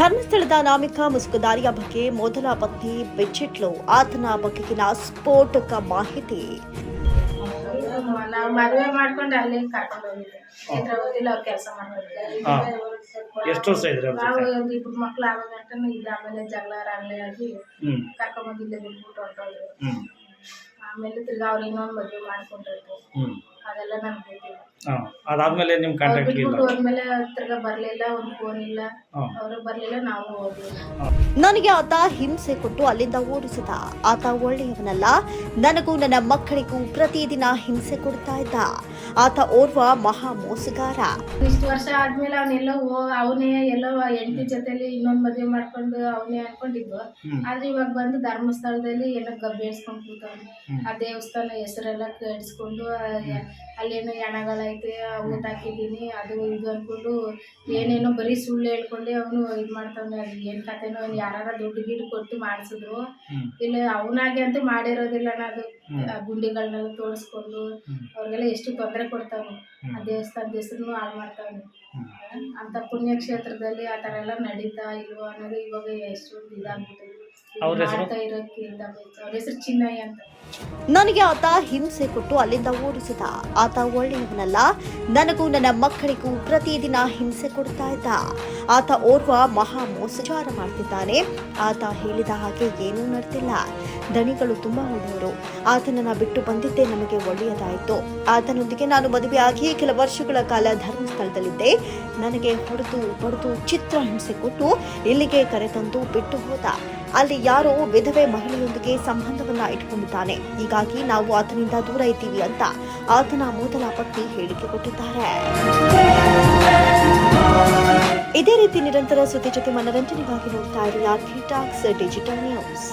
ಅನಾಮಿಕಾ ಮುಸುಕುದಾರಿಯ ಬಗ್ಗೆ ಮೊದಲ ಪತ್ನಿ ಬೆಚ್ಚಿಟ್ಲು. ಆತನ ಬಗೆಗಿನ ಸ್ಫೋಟಕ ಮಾಹಿತಿ. ನಾವು ಮದುವೆ ಮಾಡ್ಕೊಂಡು ಅಲ್ಲಿ ಕರ್ಕೊಂಡು ಹೋಗಿದ್ದೆ. ನೇತ್ರಾವತಿಲಿ ಅವ್ರು ಕೆಲಸ. ಎಷ್ಟು ವರ್ಷ ಇದ್ರೆ ಅವ್ರ ನಾವು ಒಂದು ಇಬ್ರು ಮಕ್ಳು ಆಗೋ ಗಂಟನು ಇದ್ದ ಆಮೇಲೆ ಜಗಳ ಆಗಿ ಹ್ಮ್. ಕರ್ಕೊಂಬಂದು ಇಲ್ಲೇ ಬಿಟ್ಬಿಟ್ಟು ಹೊರಟೋದ್ರು. ಹ್ಮ್. ಆಮೇಲೆ ತಿರ್ಗಾ ಅವ್ರು ಇನ್ನೊಂದು ಮದುವೆ ಮಾಡ್ಕೊಂಡಿದ್ರು ಹ್ಮ್. ಅದೆಲ್ಲ ನಮ್ಗೆ ಹಾ ಅದಾದ್ಮೇಲೆ ನಿಮ್ ಅವ್ರು ಕಾಂಟ್ಯಾಕ್ಟ್ ಇಲ್ಲ. ಬಿಟ್ಬಿಟ್ಟು ಹೋದ್ಮೇಲೆ ತಿರ್ಗಾ ಬರ್ಲಿಲ್ಲ ಒಂದು ಫೋನ್ ಇಲ್ಲ. ಹಾ. ಅವರು ಬರ್ಲಿಲ್ಲ ನಾವು ಹೋದ್ವಿ. ನನಗೆ ಆತ ಹಿಂಸೆ ಕೊಟ್ಟು ಅಲ್ಲಿಂದ ಓಡಿಸಿದ. ಆತ ಒಳ್ಳೆಯವನಲ್ಲ. ನನಗೂ ನನ್ನ ಮಕ್ಕಳಿಗೂ ಪ್ರತಿದಿನ ಹಿಂಸೆ ಕೊಡ್ತಾ ಇದ್ದ. ಆತ ಓರ್ವ ಮಹಾ ಮೋಸಗಾರ ಇಷ್ಟು ವರ್ಷ ಆದ್ಮೇಲೆ ಅವನೆಲ್ಲೋ ಅವನೇ ಎಲ್ಲೋ ಹೆಂಡತಿ ಜೊತೆಲಿ ಇನ್ನೊಂದು ಮದುವೆ ಮಾಡ್ಕೊಂಡು ಅವನೇ ಅನ್ಕೊಂಡಿದ್ದು. ಆದ್ರೆ ಇವಾಗ ಬಂದು ಧರ್ಮಸ್ಥಳದಲ್ಲಿ ಎಲ್ಲ ಗಬ್ಬೇಡ್ಸ್ಕೊಂಡು ಕೂತವ್ನೆ. ಆ ದೇವಸ್ಥಾನ ಹೆಸರೆಲ್ಲ ಕೇಳಿಸ್ಕೊಂಡು ಅಲ್ಲೇನೋ ಎಣಗಳೈತೆ ಊಟ ಹಾಕಿದ್ದೀನಿ ಅದು ಇದು ಅನ್ಕೊಂಡು ಏನೇನೋ ಬರೀ ಸುಳ್ಳು ಹೇಳ್ಕೊಂಡು ಅವನು ಇದು ಮಾಡ್ತಾನೆ ಅದು ಏನು ಕತೆನೋ ಯಾರ ದುಡ್ಡು ಗಿಡ್ಡು ಕೊಟ್ಟು ಮಾಡಿಸಿದ್ರು. ಇಲ್ಲ ಅವನಾಗೆ ಅಂತೂ ಮಾಡಿರೋದಿಲ್ಲ ನಾನು ಅದು ಗುಂಡಿಗಳನ್ನೆಲ್ಲ ತೋರಿಸ್ಕೊಂಡು ಅವ್ರಿಗೆಲ್ಲ ಎಷ್ಟು ತೊಂದರೆ ಕೊಡ್ತಾವನು ಕೊಡ್ತಾವೆ ಆ ದೇವಸ್ಥಾನದ ಹೆಸರು ಹಾಳು ಮಾಡ್ತಾವೆ. ಅಂತ ಪುಣ್ಯಕ್ಷೇತ್ರದಲ್ಲಿ ಆ ಥರ ಎಲ್ಲ ನಡೀತಾ ಇಲ್ವೋ ಅನ್ನೋದು ಇವಾಗ ಎಷ್ಟೊಂದು ಇದಾಗ್ಬಿಟ್ಟಿದೆ? ಮಾಡ್ತಾ ಇರೋಕ್ಕಿಂತ ಅವ್ರ ಹೆಸರು ಚಿನ್ನಯ್ಯ ಅಂತ. ನನಗೆ ಆತ ಹಿಂಸೆ ಕೊಟ್ಟು ಅಲ್ಲಿಂದ ಓಡಿಸಿದ. ಆತ ಒಳ್ಳೆಯವನಲ್ಲ. ನನಗೂ ನನ್ನ ಮಕ್ಕಳಿಗೂ ಪ್ರತಿದಿನ ಹಿಂಸೆ ಕೊಡ್ತಾ ಇದ್ದ. ಆತ ಓರ್ವ ಮಹಾ ಮೋಸಚಾರ ಮಾಡ್ತಿದ್ದಾನೆ. ಆತ ಹೇಳಿದ ಹಾಗೆ ಏನೂ ನಡೆದಿಲ್ಲ. ದಣಿಗಳು ತುಂಬಾ ಒಳ್ಳೆಯವರು ಆತನನ್ನ ಬಿಟ್ಟು ಬಂದಿದ್ದೆ ನಮಗೆ ಒಳ್ಳೆಯದಾಯಿತು. ಆತನೊಂದಿಗೆ ನಾನು ಮದುವೆಯಾಗಿ ಕೆಲ ವರ್ಷಗಳ ಕಾಲ ಧರ್ಮಸ್ಥಳದಲ್ಲಿದ್ದೆ. ನನಗೆ ಹೊಡೆದು ಬಡಿದು ಚಿತ್ರ ಹಿಂಸೆ ಕೊಟ್ಟು ಇಲ್ಲಿಗೆ ಕರೆತಂದು ಬಿಟ್ಟು ಹೋದ. ಅಲ್ಲಿ ಯಾರೋ ವಿಧವೆ ಮಹಿಳೆಯೊಂದಿಗೆ ಸಂಬಂಧವನ್ನ ಇಟ್ಕೊಂಡಿದ್ದಾನೆ. ಹೀಗಾಗಿ ನಾವು ಆತನಿಂದ ದೂರ ಇದ್ದೀವಿ ಅಂತ ಆತನ ಮೊದಲ ಪತ್ನಿ ಹೇಳಿಕೆ ಕೊಟ್ಟಿದ್ದಾರೆ. ಇದೇ ರೀತಿ ನಿರಂತರ ಸುದ್ದಿ ಜೊತೆ ಮನರಂಜನೆಗಾಗಿ ನೋಡ್ತಾ ಇರಿ ಆರ್ಕಿಟಾಕ್ಸ್ ಡಿಜಿಟಲ್ ನ್ಯೂಸ್